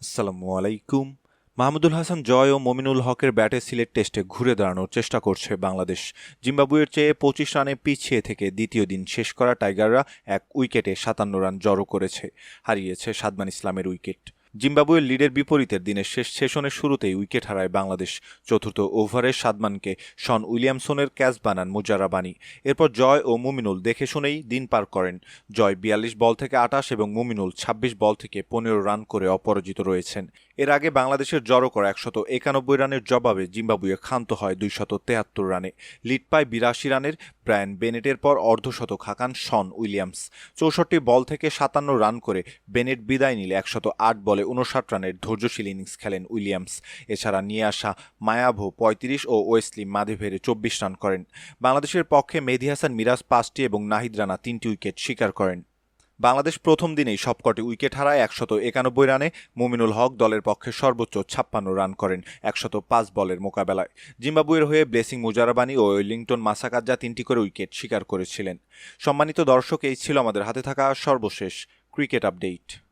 আসসালামু আলাইকুম। মাহমুদুল হাসান জয় ও মমিনুল হকের ব্যাটে সিলেট টেস্টে ঘুরে দাঁড়ানোর চেষ্টা করছে বাংলাদেশ। জিম্বাবুয়ের চেয়ে পঁচিশ রানে পিছিয়ে থেকে দ্বিতীয় দিন শেষ করা টাইগাররা এক উইকেটে সাতান্ন রান জড়ো করেছে, হারিয়েছে সাদমান ইসলামের উইকেট। জিম্বাবুয়ের লিডের বিপরীতের দিনের শেষ সেশনের শুরুতেই উইকেট হারায় বাংলাদেশ। চতুর্থ ওভারে সাদমানকে শন উইলিয়ামসনের ক্যাচ বানান মুজারাবানি। এরপর জয় ও মুমিনুল দেখে শুনেই দিন পার করেন। জয় বিয়াল্লিশ বল থেকে আটাশ এবং মুমিনুল ২৬ বল থেকে পনেরো রান করে অপরাজিত রয়েছেন। এর আগে বাংলাদেশের জড়ো করা একশত একানব্বই রানের জবাবে জিম্বাবুয়ে ক্ষান্ত হয় দুইশত তেহাত্তর রানে। লিড পায় বিরাশি রানের ব্রায়ান বেনেটের পর অর্ধশতক হাঁকান শন উইলিয়ামস। চৌষট্টি বল থেকে সাতান্ন রান করে বেনেট বিদায় নিলে একশত আট বলে উনষাট রানের ধৈর্যশীল ইনিংস খেলেন উইলিয়ামস। এছাড়া নিয়ে আসা মায়াভো পঁয়ত্রিশ ও ওয়েসলি মাধেভেরে চব্বিশ রান করেন। বাংলাদেশের পক্ষে মেহেদী হাসান, মিরাজ পাঁচটি এবং নাহিদ রানা তিনটি উইকেট শিকার করেন। বাংলাদেশ প্রথম দিনেই সবকটি উইকেট হারায় একশত একানব্বই রানে। মুমিনুল হক দলের পক্ষে সর্বোচ্চ ছাপ্পান্ন রান করেন একশত পাঁচ বলের মোকাবেলায়। জিম্বাবুয়ের হয়ে ব্লেসিং মুজারাবানি ও ওয়েলিংটন মাসাকাজ্জা তিনটি করে উইকেট শিকার করেছিলেন। সম্মানিত দর্শক, এই ছিল আমাদের হাতে থাকা সর্বশেষ ক্রিকেট আপডেট।